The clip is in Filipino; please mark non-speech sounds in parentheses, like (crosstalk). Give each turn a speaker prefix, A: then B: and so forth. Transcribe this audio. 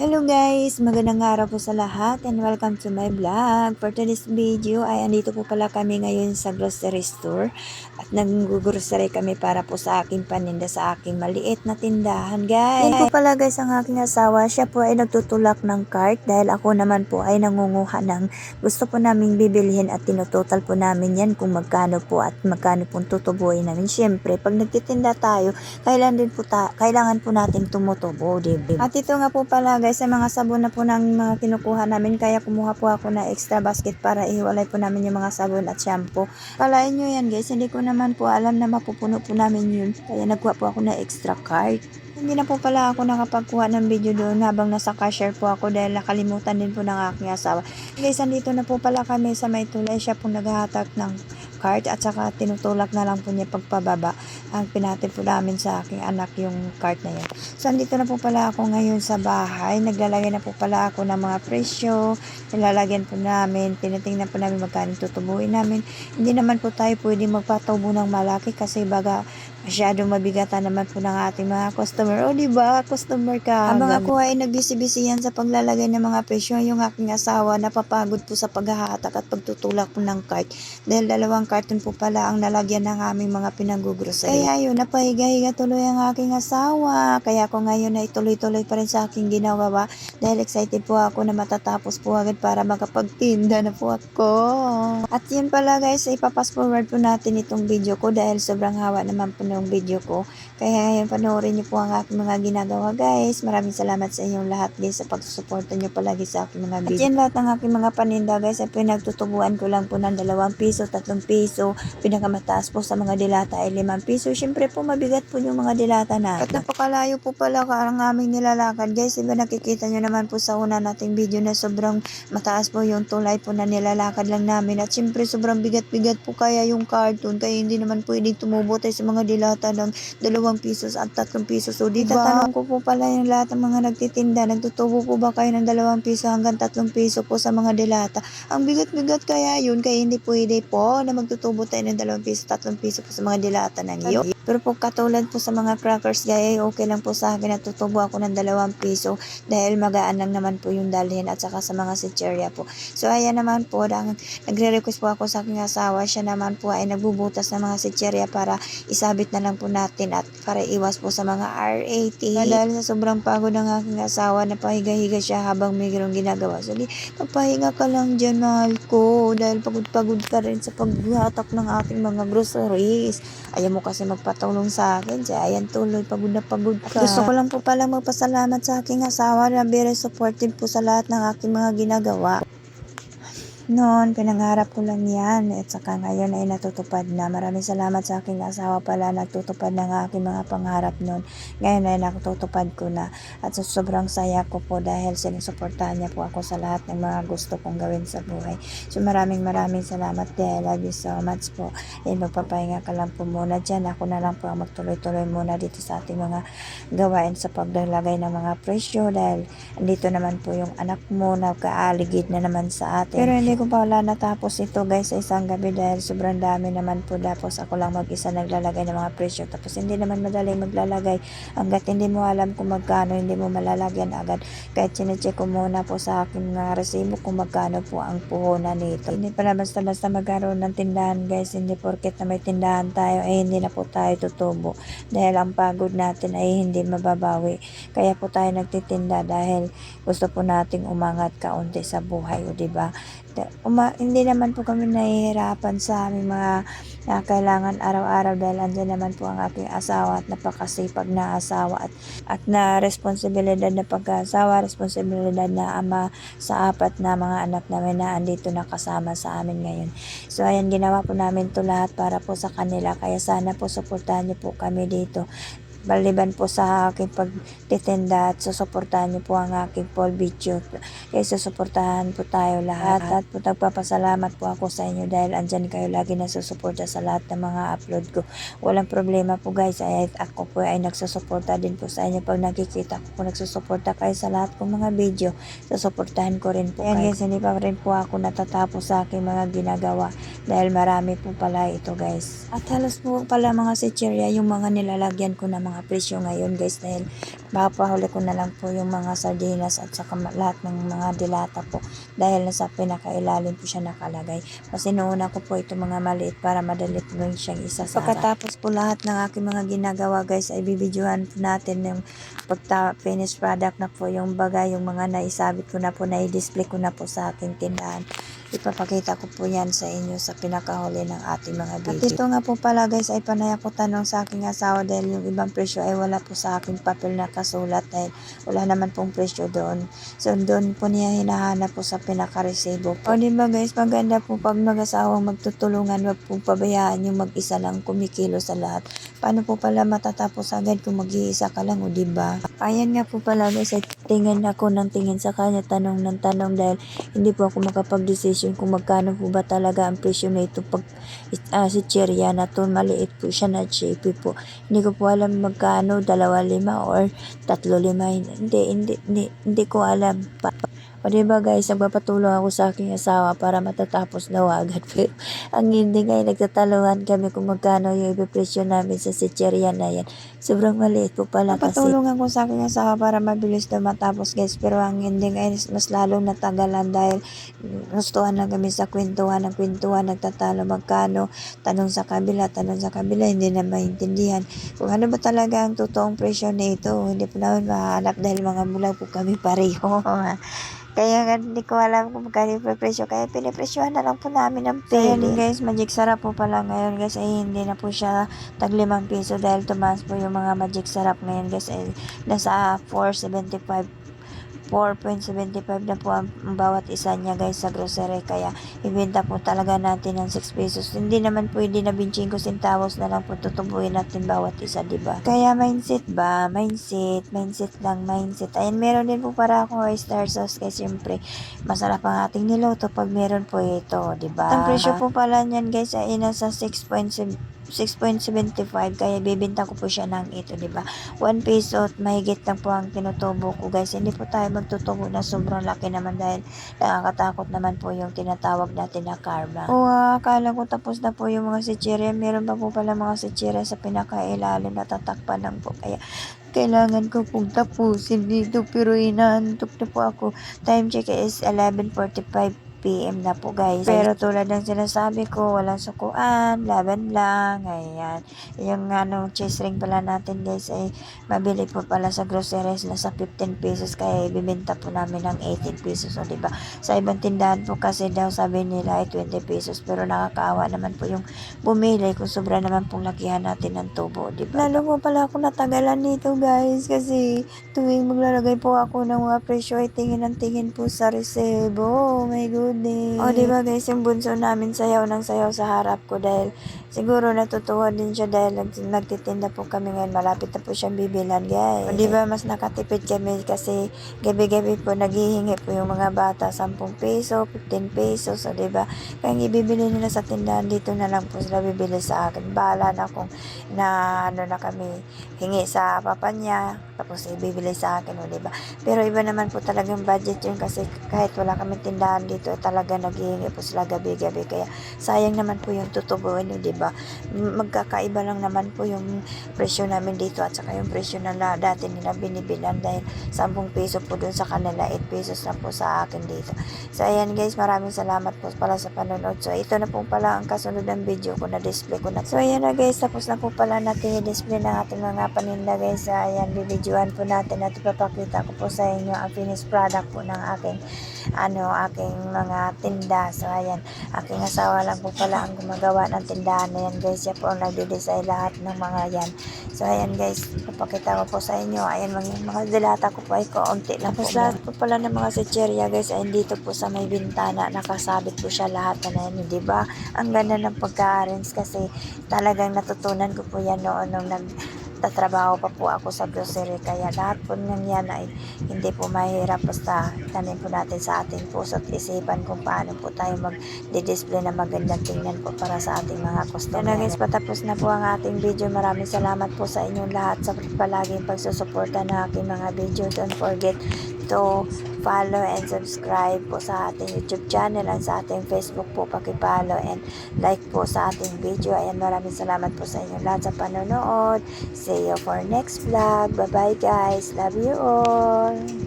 A: Hello guys! Magandang araw po sa lahat and welcome to my vlog. For today's video ay andito po pala kami ngayon sa grocery store at nag-grocery kami para po sa aking paninda sa aking maliit na tindahan guys. Yan po pala guys ang aking asawa. Siya po ay nagtutulak ng cart dahil ako naman po ay nangunguha ng gusto po naming bibilhin at tinutotal po namin yan kung magkano po at magkano po tutubuin namin. Siyempre, pag nagtitinda tayo, kailangan din po ta- kailangan po natin tumutubo, diba? At ito nga po pala guys, sa mga sabon na po ng mga kinukuha namin, kaya kumuha po ako na extra basket para ihiwalay po namin yung mga sabon at shampoo. Kalain nyo yan guys, hindi ko naman po alam na mapupuno po namin yun. Kaya nagkuha po ako na extra cart. Hindi na po pala ako nakapagkuha ng video doon habang nasa cashier po ako dahil nakalimutan din po ng aking asawa. Guys, andito na po pala kami sa may tulay. Siya po naghahatak ng cart at saka tinutulak na lang po niya pagpababa. Ang pinatid po namin sa aking anak yung cart na yun. So, andito na po pala ako ngayon sa bahay. Naglalagay na po pala ako ng mga presyo. Nilalagyan po namin. Tinitingnan po namin magkano tutubuin namin. Hindi naman po tayo pwede magpatubo ng malaki kasi baga masyado mabigatan naman po ng ating mga customer. O, di ba? Customer ka. Habang ako ay nagbisi-bisi yan sa paglalagay ng mga presyo, yung aking asawa napapagod po sa paghahatak at pagtutulak po ng cart. Dahil dalawang carton po pala ang nalagyan ng aming mga pinanggugrocery. Kaya yun, napahiga-higa tuloy ang aking asawa. Kaya ako ngayon ay tuloy-tuloy pa rin sa aking ginagawa. Dahil excited po ako na matatapos po agad para makapagtinda na po ako. At yun pala guys, ipapas forward po natin itong video ko dahil sobrang hawa naman po ng video ko. Kaya yun, panoorin niyo po ang aking mga ginagawa guys. Maraming salamat sa inyong lahat guys sa pagsusuporta niyo palagi sa aking mga video. At yan lahat ng aking mga paninda guys ay pinagtutubuan ko lang po ng 2 piso, 3 piso. Pinakamataas po sa mga dilata ay 5 piso. Siyempre po mabigat po yung mga dilata na. At napakalayo po pala ang aming nilalakad guys. Diba nakikita nyo naman po sa una nating video na sobrang mataas po yung tulay po na nilalakad lang namin. At siyempre sobrang bigat-bigat po kaya yung carton. Kaya hindi naman pwedeng tumubo tayo sa mga dilata ng 2 pisos at 3 pisos. So di tatanong ko po pala yung lahat ng mga nagtitinda. Nagtutubo po ba kayo ng 2 piso hanggang 3 piso po sa mga dilata? Ang bigat-bigat kaya yun. Kaya hindi pwede po na magtutubo tayo ng 2 piso, 3 piso po sa mga dilata ng iyo. Pero po katulad po sa mga crackers gaya, okay lang po sa akin na tutubo ako ng 2 piso dahil magaan lang naman po yung dalhin at saka sa mga sitcherya po. So ayan naman po, nang, nagre-request po ako sa aking asawa, siya naman po ay nagbubutas ng mga sitcherya para isabit na lang po natin at para iwas po sa mga R80. Dahil sa sobrang pagod ng aking asawa, napahiga-higa siya habang mayroong ginagawa. So di, magpahinga ka lang dyan, mahal ko, dahil pagod-pagod ka rin sa paghatak ng aking mga groceries. Ayaw mo kasi magpatulong sa akin. Kaya ayan tuloy, pagod na pagod ka. Gusto ko lang po pala magpasalamat sa aking asawa na very supportive po sa lahat ng aking mga ginagawa. Noon, pinangarap ko lang yan. At saka ngayon ay natutupad na. Maraming salamat sa aking asawa pala. Nagtutupad ng aking mga pangarap noon. Ngayon ay natutupad ko na. At sa sobrang saya ko po dahil sinusuportahan niya po ako sa lahat ng mga gusto kong gawin sa buhay. So maraming maraming salamat dahil love you so much po. Yan, magpapahinga ka lang po muna dyan. Ako na lang po ang magtuloy-tuloy muna dito sa ating mga gawain sa paglalagay ng mga presyo dahil andito naman po yung anak mo na kaaligid na naman sa atin. Pero hindi ko pa wala natapos ito guys sa isang gabi dahil sobrang dami naman po. Tapos ako lang mag-isa naglalagay ng mga presyo. Tapos hindi naman madaling maglalagay hanggat hindi mo alam kung magkano hindi mo malalagyan agad. Kahit sinecheck ko muna po sa aking mga resibo kung magkano po ang puhunan nito. Hindi pala basta-basta magkaroon ng tindahan guys. Hindi porket na may tindahan tayo ay hindi na po tayo tutubo. Dahil ang pagod natin ay hindi mababawi. Kaya po tayo nagtitinda dahil gusto po nating umangat kaunti sa buhay o ba uma, hindi naman po kami nahihirapan sa aming mga na kailangan araw-araw dahil andyan naman po ang aking asawa at napakasipag na asawa at, at na responsibilidad na pag-asawa, responsibilidad na ama sa apat na mga anak namin na andito na kasama sa amin ngayon. So ayan, ginawa po namin to lahat para po sa kanila. Kaya sana po suportahan niyo po kami dito baliban po sa aking pagtitinda at susuportahan niyo po ang aking Paul video. Kaya susuportahan po tayo lahat at po nagpapasalamat po ako sa inyo dahil andyan kayo lagi na susuporta sa lahat ng mga upload ko. Walang problema po guys, ay ako po ay nagsusuporta din po sa inyo pag nakikita ko po nagsusuporta kayo sa lahat kong mga video. Susuportahan ko rin po Ayan, kayo. guys, hindi pa rin po ako natatapos sa aking mga ginagawa dahil marami po pala ito guys. At halos po pala mga sitcherya yung mga nilalagyan ko na mga mga presyo ngayon guys dahil mapahuli ko na lang po yung mga sardinas at saka lahat ng mga dilata po dahil nasa pinakailalim po siya nakalagay. Kasi noona ko po ito mga maliit para madali po siyang isasara. Pagkatapos po lahat ng aking mga ginagawa guys ay bibidyohan po natin yung pagta finished product na po yung bagay, yung mga naisabit ko na po, na-display ko na po sa aking tindahan. Ipapakita ko po yan sa inyo sa pinakahuli ng ating mga video. At ito nga po pala guys ay panay ako tanong sa aking asawa dahil yung ibang presyo ay wala po sa aking papel na kasulat dahil wala naman pong presyo doon. So doon po niya hinahanap po sa pinaka-resibo po. O di ba guys, maganda po pag mag-asawang magtutulungan, wag po pabayaan yung mag-isa lang kumikilo sa lahat. Paano po pala matatapos agad kung mag-iisa ka lang o di ba? Ayan nga po pala guys, tingin ako ng tingin sa kanya, tanong ng tanong dahil hindi po ako makapag-decision kung magkano po ba talaga ang presyo na ito pag uh, si Cheria na to maliit po siya na chippy po. Hindi ko po alam magkano, dalawa lima or tatlo lima. Hindi, hindi, hindi, hindi ko alam pa. O diba guys, nagpapatulong ako sa aking asawa para matatapos daw agad. (laughs) Pero ang hindi ngayon, nagtataluhan kami kung magkano yung ipipresyo namin sa sitcherya na yan. Sobrang maliit po pala kasi. Patulungan ko sa aking asawa para mabilis daw matapos guys. Pero ang hindi ngayon, mas lalong natagalan dahil gustuhan lang kami sa kwentuhan ng kwentuhan, nagtatalo magkano, tanong sa kabila, tanong sa kabila, hindi na maintindihan. Kung ano ba talaga ang totoong presyo na ito, hindi po namin mahanap dahil mga bulag po kami pareho. (laughs) Kaya hindi ko alam kung magkano yung presyo. Kaya pinipresyohan na lang po namin ng pili. Kaya guys, magic sarap po pala ngayon guys. Ay hindi na po siya tag 5 piso dahil tumaas po yung mga magic sarap ngayon guys. Ay nasa 4.75 4.75 na po ang bawat isa niya guys sa grocery. Kaya ibenta po talaga natin ng 6 pesos. Hindi naman pwede na 25 centavos na lang po tutubuin natin bawat isa di ba? Kaya mindset ba? Mindset mindset lang mindset. Ayan meron din po para ako oyster sauce kasi syempre masarap ang ating niluto pag meron po ito di ba? Ang presyo po pala niyan guys ay nasa 6.7 6.75 kaya bibenta ko po siya ng ito, di ba? 1 peso at mahigit lang po ang tinutubo ko, guys. Hindi po tayo magtutubo na sobrang laki naman dahil nakakatakot naman po yung tinatawag natin na karma. O, akala ko tapos na po yung mga sitsirya. Meron pa po pala mga sitsirya sa pinakailalim na tatakpan lang po. Kaya kailangan ko pong tapusin dito pero inaantok na po ako. Time check is 11.45 PM na po guys. Pero tulad ng sinasabi ko, walang sukuan, laban lang, ayan. Yung ano, cheese ring pala natin guys ay mabili po pala sa groceries na sa 15 pesos kaya ibibenta po namin ng 18 pesos o diba? Sa ibang tindahan po kasi daw sabi nila ay 20 pesos pero nakakaawa naman po yung bumili kung sobra naman pong lakihan natin ng tubo, diba? Lalo mo pala ako natagalan dito guys kasi tuwing maglalagay po ako ng mga presyo ay tingin ang tingin po sa resebo. Oh my god goodness. O, di ba guys, yung bunso namin sayaw ng sayaw sa harap ko dahil siguro natutuwa din siya dahil nag, nagtitinda po kami ngayon. Malapit na po siyang bibilan, guys. O, di ba, mas nakatipid kami kasi gabi-gabi po naghihingi po yung mga bata 10 peso, 15 pesos, o, di ba? Kaya ang ibibili nila sa tindahan dito na lang po sila bibili sa akin. Bahala na kung na ano na kami hingi sa papa niya tapos ibibili sa akin, o, di ba? Pero iba naman po talagang budget yun kasi kahit wala kami tindahan dito, talaga naghihingi po sila gabi-gabi. Kaya sayang naman po yung tutubuin nyo, di ba? Magkakaiba lang naman po yung presyo namin dito at saka yung presyo na dati nila binibilan dahil 10 peso po dun sa kanila, 8 pesos na po sa akin dito. So ayan guys, maraming salamat po pala sa panonood. So ito na po pala ang kasunod ng video ko na display ko na. So ayan na guys, tapos na po pala natin i-display ng ating mga paninda guys. So, ayan, bibidyoan po natin at ipapakita ko po sa inyo ang finished product po ng aking ano, aking mga tinda. So, ayan, aking asawa lang po pala ang gumagawa ng tindahan na yan, guys. Siya po ang nagde-design lahat ng mga yan. So, ayan, guys, papakita ko po sa inyo. Ayan, mga, mga dilata ko po ay kaunti lang po. lahat po pala ng mga secheria, guys, ay dito po sa may bintana, nakasabit po siya lahat na yan, di ba? Ang ganda ng pagka-arrange kasi talagang natutunan ko po yan noon nung nag nagtatrabaho pa po ako sa grocery kaya lahat po ng yan ay hindi po mahirap basta tanin po natin sa ating puso at isipan kung paano po tayo mag-display na magandang tingnan po para sa ating mga customer. Yan guys, patapos na po ang ating video. Maraming salamat po sa inyong lahat sa palaging pagsusuporta na aking mga video. Don't forget to follow and subscribe po sa ating YouTube channel and sa ating Facebook po pakipollow and like po sa ating video. Ayan, maraming salamat po sa inyo lahat sa panonood. See you for next vlog. Bye-bye guys. Love you all.